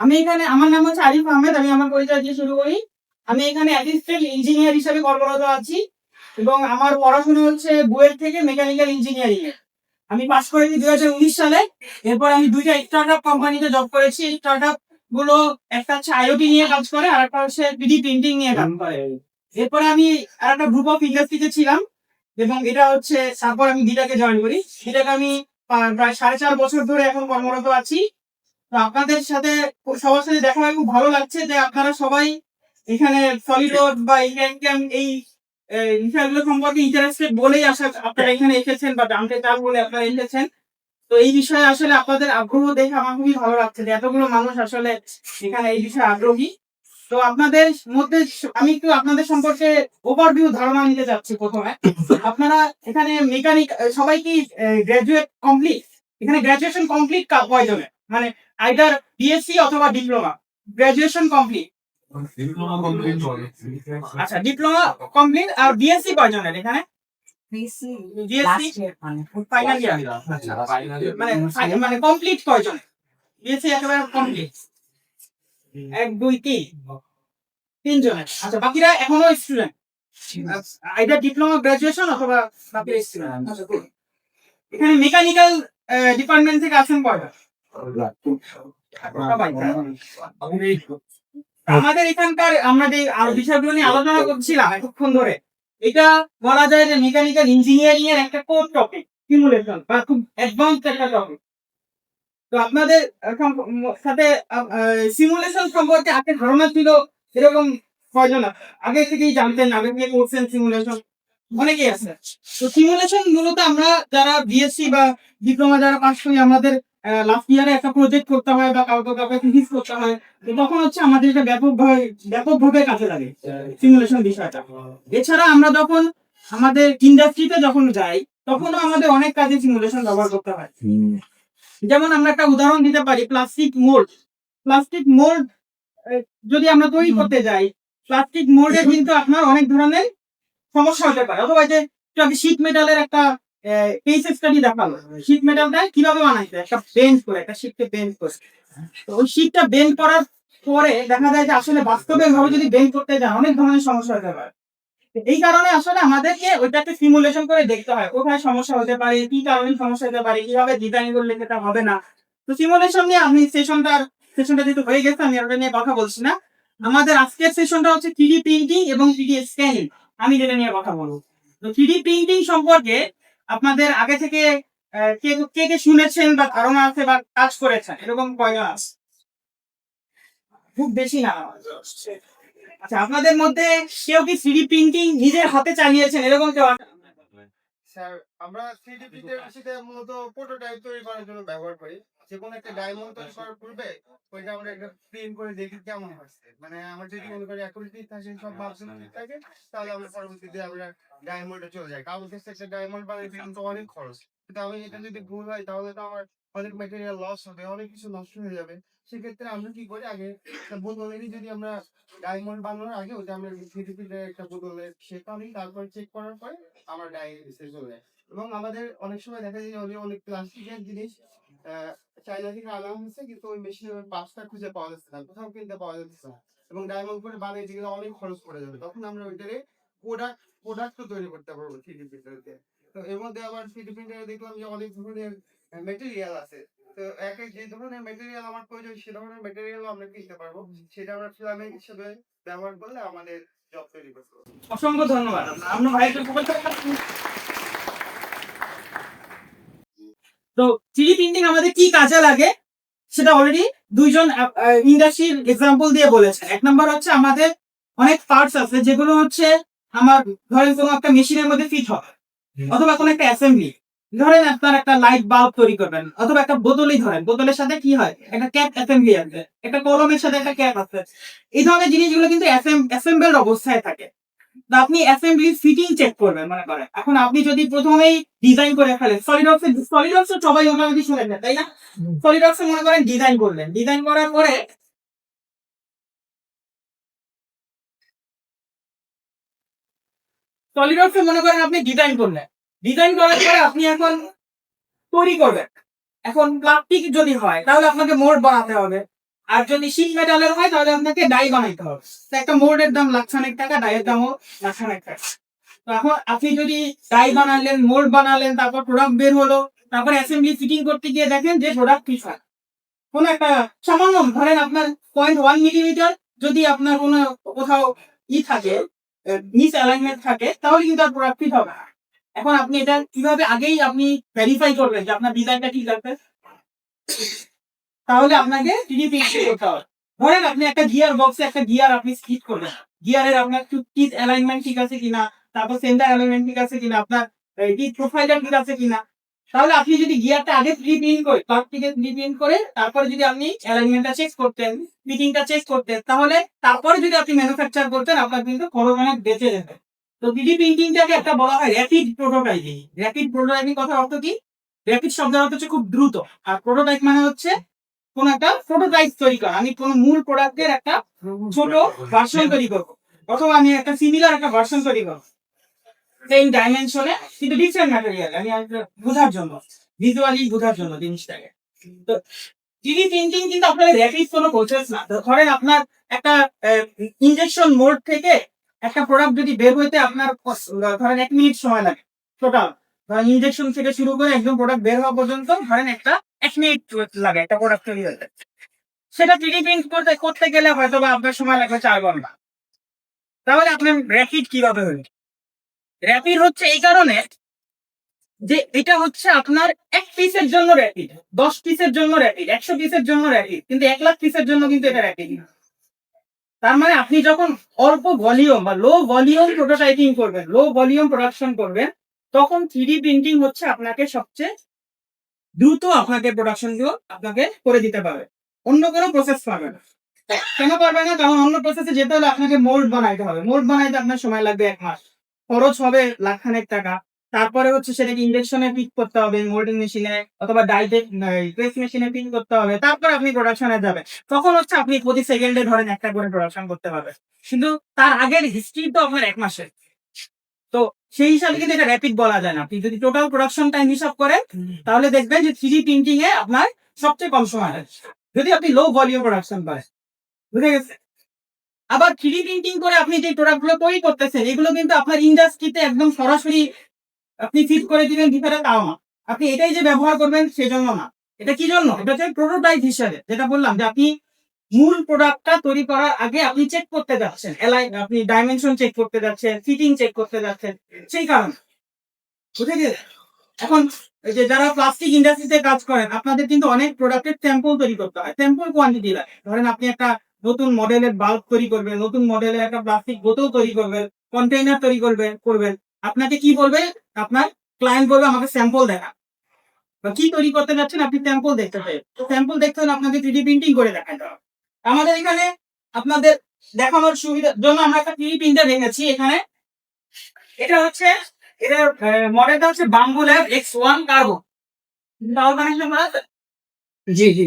আমি এখানে, আমার নাম হচ্ছে আরিফ আহমেদ, আমি আমার পরিচয় দিয়ে শুরু করি। আমি এখানে অ্যাসিস্ট্যান্ট ইঞ্জিনিয়ার হিসেবে কর্মরত আছি এবং আমার পড়াশোনা হচ্ছে বুয়েট থেকে মেকানিক্যাল ইঞ্জিনিয়ারিং এ। আমি পাস করেছি দুই হাজার উনিশ সালে, এরপর আমি দুইটা স্টার্ট আপ কোম্পানিতে জব করেছি। স্টার্ট আপগুলো একটা হচ্ছে আইওটি নিয়ে কাজ করে, আর একটা হচ্ছে থ্রিডি প্রিন্টিং নিয়ে কাজ করে। এরপরে আমি আর একটা গ্রুপ অফ ইন্ডাস্ট্রিতে ছিলাম এবং এটা হচ্ছে, তারপর আমি দিটাকে জয়েন করি। দিটাকে আমি প্রায় সাড়ে চার বছর ধরে এখন কর্মরত আছি। তো আপনাদের সাথে সবার সাথে দেখা হয়ে খুব ভালো লাগছে যে আপনারা সবাই এখানে সলিড বা ইনকাম এই বিষয়গুলো সম্পর্কে ইন্টারেস্টেড বলেই আসা আপনারা এখানে এসেছেন বা জানতে চান বলে আপনারা এসেছেন। তো এই বিষয়ে আসলে আপনাদের আগ্রহ দেখে আমার খুবই ভালো লাগছে যে এতগুলো মানুষ আসলে এখানে এই বিষয়ে আগ্রহী। তো আপনাদের মধ্যে আমি একটু আপনাদের সম্পর্কে ওভারভিউ ধারণা নিতে চাচ্ছি প্রথমে। আপনারা এখানে মেকানিক সবাই কি গ্রাজুয়েট কমপ্লিট এখানে গ্রাজুয়েশন কমপ্লিট কয়জনের? মানে আইদার বিএসসি অথবা ডিপ্লোমা গ্রাজুয়েশন কমপ্লিট আচ্ছা ডিপ্লোমা কমপ্লিট আর বিএসসি কয়জনের এখানে? বিএসসি ফাইনাল ইয়ার মানে মানে কমপ্লিট কয়জন বিএসসি একেবারে কমপ্লিট এক দুই তিন। তিনজনের। আচ্ছা বাকিরা এখনও স্টুডেন্ট এটা ডিপ্লোমা গ্রাজুয়েশন অথবা বাকিরা স্টুডেন্ট এখানে মেকানিক্যাল ডিপার্টমেন্ট থেকে আছেন কয়টা আমাদের এখানকার, আমরা যে বিষয়গুলো নিয়ে আলোচনা করছিলাম এতক্ষণ ধরে, এটা বলা যায় যে মেকানিক্যাল ইঞ্জিনিয়ারিং এর একটা কোর টপিক সিমুলেশন বা খুব অ্যাডভান্স একটা টপিক তো আপনাদের সাথে সিমুলেশন সম্পর্কে আগে ধারণা ছিল এরকম কয়জন? আগে থেকেই জানতেন, আগে থেকে করছেন সিমুলেশন অনেকেই আছে তো সিমুলেশন মূলত আমরা যারা বিএসসি বা ডিপ্লোমা যারা পাস করি, আমাদের লাস্ট ইয়ারে একটা প্রজেক্ট করতে হয় বা কাউকে কাউকে ফিজিক্স করতে হয় তো তখন হচ্ছে আমাদের এটা ব্যাপকভাবে ব্যাপকভাবে কাজে লাগে সিমুলেশন বিষয়টা। এছাড়া আমরা যখন আমাদের ইন্ডাস্ট্রিতে যখন যাই তখনও আমাদের অনেক কাজে সিমুলেশন ব্যবহার করতে হয়। যেমন আমরা একটা উদাহরণ দিতে পারি প্লাস্টিক মোল্ড প্লাস্টিক মোল্ড যদি আমরা তৈরি করতে যাই প্লাস্টিক মোল্ডে কিন্তু আপনার অনেক ধরনের সমস্যা হতে পারে। অথবা যে শীট মেটালের একটা কেস স্টাডি দেখাল। শীট মেটালটা কীভাবে বানাইছে? একটা বেঞ্চ করে, একটা শীটকে বেঞ্চ করে। তো ওই শীটটা বেঞ্চ করার পরে দেখা যায় যে আসলে বাস্তবে ভাবে যদি বেঞ্চ করতে যান, অনেক ধরনের সমস্যা হতে পারে। এই কারণে আসলে আমাদেরকে ওইটাকে সিমুলেশন করে দেখতে হয়, কোথায় সমস্যা হতে পারে, কি কারণে সমস্যা হতে পারে, কীভাবে ডিজাইন করলে সেটা হবে না। তো সিমুলেশন নিয়ে আমি সেশনটার সেশনটা যেহেতু হয়ে গেছে, আমি ওটা নিয়ে কথা বলছি না। আমাদের আজকের সেশনটা হচ্ছে থ্রিডি প্রিন্টিং এবং থ্রিডি স্ক্যানিং আমি যেটা নিয়ে কথা বলব। তো থ্রিডি প্রিন্টিং সম্পর্কে আপনাদের আগে থেকে কে কে কে শুনেছেন বা ধারণা আছে বা কাজ করেছেন? এরকম কয়জন আছে? খুব বেশি না আচ্ছা আপনাদের মধ্যে কেউ কি থ্রিডি প্রিন্টিং নিজের হাতে চালিয়েছেন? এরকম কেউ আমরা থ্রিডি প্রিন্টার মূলত প্রোটোটাইপ তৈরি করার জন্য ব্যবহার করি। যে কোনো একটা ডায়মন্ড তৈরি করার পূর্বে ওইটা আমরা একটা প্রিন্ট করে দেখি কেমন হচ্ছে মানে আমার যদি মনে করি অ্যাকুরেসি থাকে সব মাপজোন ঠিক থাকে তাহলে আমরা পরবর্তীতে আমরা ডায়মন্ডে চলে যাই। কারণ হচ্ছে একটা ডায়মন্ড বানাইতে কিন্তু অনেক খরচ। কিন্তু আমি এটা যদি ভুল হয় তাহলে তো আমার অনেক লস হবে অনেক কিছু নষ্ট হয়ে যাবে। সেক্ষেত্রে আমরা কি করি আগে বোতলেরই যদি আমরা ডায়মন্ড বানানোর আগে ওটা আমরা প্রিন্টার একটা বোতলের শেপ আনি তারপর চেক করার পরে আমার ডায়াগনোসিস চলে যায় এবং আমাদের অনেক সময় দেখা যায় যে অনেক প্লাস্টিকের জিনিস চাইনা থেকে আনা হচ্ছে কিন্তু ওই মেশিনের পাঁচটা খুঁজে পাওয়া যাচ্ছে না, কোথাও কিনতে পাওয়া যাচ্ছে না। এবং ডায়মন্ড করে বানিয়ে গেলে অনেক খরচ পড়ে যাবে। তখন আমরা ওইটারে প্রোডাক্ট প্রোডাক্টও তৈরি করতে পারব থ্রিডি প্রিন্টারতে তো। এর মধ্যে আবার থ্রিডি প্রিন্টারে দেখলাম যে অনেক ধরনের মেটেরিয়াল আছে। তো এক এক যে ধরনের মেটেরিয়াল আমার প্রয়োজন, সে ধরনের মেটেরিয়াল আমরা কিনতে পারব। সেটা আমরা ফিলামেন্ট হিসেবে ব্যবহার করলে আমাদের জব তৈরি করতে অসংখ্য ধন্যবাদ। আমরা ভাইকে তো থ্রিডি প্রিন্টিং আমাদের কি কাজে লাগে? সেটা অলরেডি দুইজন ইন্ডাস্ট্রির এক্সাম্পল দিয়ে বলেছে। এক নম্বর হচ্ছে আমাদের অনেক পার্টস আছে যেগুলো হচ্ছে আমার ধরেন কোনো একটা মেশিনের মধ্যে ফিট হবে অথবা কোনো একটা অ্যাসেম্বলি ধরেন আপনার একটা লাইট বাল্ব তৈরি করবেন অথবা একটা বোতলই ধরেন। বোতলের সাথে কি হয়? একটা ক্যাপ অ্যাসেম্বলি আছে একটা কলমের সাথে একটা ক্যাপ আছে এই ধরনের জিনিসগুলো কিন্তু অ্যাসেম্বলড অবস্থায় থাকে। আপনি অ্যাসেম্বলি ফিটিং চেক করবেন মনে করেন। এখন আপনি যদি প্রথমেই ডিজাইন করে ফেলেন সলিডক্স সলিডক্স সবাই মোটামুটি শুনেন না তাই না? সলিডক্স মনে করেন ডিজাইন করলেন। ডিজাইন করার পরে সলিডক্স মনে করেন আপনি ডিজাইন করলেন। ডিজাইন করার পরে আপনি এখন তৈরি করবেন। এখন প্লাস্টিক যদি হয় তাহলে আপনাকে মোল্ড বানাতে হবে। আর যদি শীট মেটালের হয়, তাহলে আপনাকে ডাই বানাইতে হবে। একটা মোড়ের দাম লাখ খানেক টাকা, ডাইয়ের দামও লাখ খানেক টাকা। তো এখন আপনি যদি ডাই বানালেন, মোড় বানালেন, তারপর প্রোডাক্ট বের হলো, তারপর অ্যাসেম্বলি ফিটিং করতে গিয়ে দেখেন যে প্রোডাক্ট কি হয়। কোন একটা সামান্য, ধরেন আপনার পয়েন্ট ওয়ান মিলিমিটার যদি আপনার কোনো কোথাও ই থাকে মিস অ্যালাইনমেন্ট থাকে, তাহলে কিন্তু আর প্রোডাক্ট ফিট হবে। এখন আপনি এটা কীভাবে আগেই আপনি ভেরিফাই করবেন যে আপনার ডিজাইনটা ঠিক আছে তাহলে আপনাকে থ্রি পিক্সেল করতে হবে। ধরেন আপনি একটা গিয়ার বক্সে একটা গিয়ার আপনি স্কিপ করবেন। গিয়ারের আপনার টিথ অ্যালাইনমেন্ট ঠিক আছে কিনা? তারপর সেন্টার অ্যালাইনমেন্ট ঠিক আছে কিনা? আপনার টিথ প্রোফাইলটা ঠিক আছে কিনা? তাহলে আপনি যদি গিয়ারটা আগে প্রি প্রিন্ট করে থেকে প্রি প্রিন্ট করে, তারপরে যদি আপনি অ্যালাইনমেন্টটা চেক করতেন ফিটিংটা চেক করতেন, তাহলে তারপরে যদি আপনি ম্যানুফ্যাকচার করতেন, আপনার কিন্তু খরচ অনেক বেঁচে যেত তো থ্রি প্রিন্টিংটাকে একটা বলা হয় র্যাপিড প্রোটোটাইপিং র্যাপিড প্রোটোটাইপিং কথার অর্থ কি? র্যাপিড শব্দের অর্থ হচ্ছে খুব দ্রুত। আর প্রোটোটাইপ মানে হচ্ছে কোন একটা প্রোটোটাইপ তৈরি করা। আমি কোন মূল প্রোডাক্টের একটা ছোট ভার্সন তৈরি করব। অথবা আমি একটা সিমিলার একটা ভার্সন তৈরি করব। সেম ডাইমেনশনে কিন্তু ডিফারেন্ট ম্যাটেরিয়াল আমি বোঝার জন্য ভিজুয়ালি বোঝার জন্য জিনিসটাকে। তো থ্রি প্রিন্টিং কিন্তু আপনার র্যাপিড কোনো প্রসেস না। ধরেন আপনার একটা ইনজেকশন মোড থেকে একটা প্রোডাক্ট যদি বের হইতে আপনার ধরেন এক মিনিট সময় লাগে টোটাল ইনজেকশন থেকে শুরু করে একদম প্রোডাক্ট বের হওয়া পর্যন্ত ধরেন একটা এক মিনিট লাগে একটা প্রোডাক্ট তৈরি হতে। সেটা থ্রি প্রিন্ট করতে করতে গেলে হয়তো বা আপনার সময় লাগবে চার ঘণ্টা। তাহলে আপনার র্যাপিড কীভাবে হলো? র্যাপিড হচ্ছে এই কারণে যে এটা হচ্ছে আপনার এক পিসের জন্য র্যাপিড দশ পিসের জন্য র্যাপিড একশো পিসের জন্য র্যাপিড কিন্তু এক লাখ পিসের জন্য কিন্তু এটা র্যাপিড না। তার মানে আপনি যখন অল্প ভলিউম বা লো ভলিউম প্রোটোটাইপিং করবেন লো ভলিউম প্রোডাকশন করবেন তখন থ্রি প্রিন্টিং হচ্ছে আপনাকে সবচেয়ে দ্রুত আপনাকে প্রোডাকশনগুলো আপনাকে করে দিতে পারবে। অন্য কোনো প্রসেস পাবে না। কেন পারবে না? কারণ অন্য প্রসেসে যেতে হলে আপনাকে মোল্ড বানাইতে হবে। মোল্ড বানাইতে আপনার সময় লাগবে এক মাস। খরচ হবে লাখখানেক টাকা। তারপরে হচ্ছে সেটাকে ইঞ্জেকশনে পিক করতে হবে মোল্ডিং মেশিনে অথবা ডাইটেক প্রেস মেশিনে পিক করতে হবে। তারপর আপনি প্রোডাকশনে যাবেন। তখন হচ্ছে আপনি প্রতি সেকেন্ডে ধরেন একটা করে প্রোডাকশন করতে পারবেন। কিন্তু তার আগের হিস্ট্রি তো আপনার এক মাসের। সেই হিসাবে কিন্তু এটা র্যাপিড বলা যায় না। আপনি যদি টোটাল প্রোডাকশন টাইম হিসাব করেন তাহলে দেখবেন যে থ্রি প্রিন্টিং এ আপনার সবচেয়ে কম সময় লাগে যদি আপনি লো ভলিউম প্রোডাকশন পায় বুঝে গেছে? আবার থ্রি প্রিন্টিং করে আপনি যে প্রোডাক্টগুলো তৈরি করতেছেন এগুলো কিন্তু আপনার ইন্ডাস্ট্রিতে একদম সরাসরি আপনি ফিট করে দিবেন ভিতরে তাও না। আপনি এটাই যে ব্যবহার করবেন সেজন্য না। এটা কি জন্য? এটা হচ্ছে প্রোটোটাইপ হিসাবে যেটা বললাম যে আপনি মূল প্রোডাক্টটা তৈরি করার আগে আপনি চেক করতে যাচ্ছেন এলাই আপনি ডাইমেনশন চেক করতে যাচ্ছেন ফিটিং চেক করতে যাচ্ছেন, সেই কারণে। বুঝে এখন যে যারা প্লাস্টিক ইন্ডাস্ট্রিতে কাজ করেন, আপনাদের কিন্তু অনেক প্রোডাক্টের স্যাম্পল তৈরি করতে হয়। স্যাম্পল কোয়ান্টিটি লাগে ধরেন আপনি একটা নতুন মডেলের বাল্ব তৈরি করবেন, নতুন মডেলের একটা প্লাস্টিক বোতল তৈরি করবেন কন্টেইনার তৈরি করবেন করবেন। আপনাকে কি বলবে? আপনার ক্লায়েন্ট বলবে, আমাকে স্যাম্পল দেখা বা কি তৈরি করতে যাচ্ছেন? আপনি স্যাম্পল দেখতে চাই স্যাম্পল দেখতে হলে আপনাকে থ্রি প্রিন্টিং করে দেখাতে হবে। আমাদের এখানে আপনাদের দেখানোর সুবিধার জন্য আমরা একটা থ্রি প্রিন্টার রেখেছি এখানে। এটা হচ্ছে এটার মডেলটা হচ্ছে Bambu Lab X one carbon power connection করা আছে? জি জি।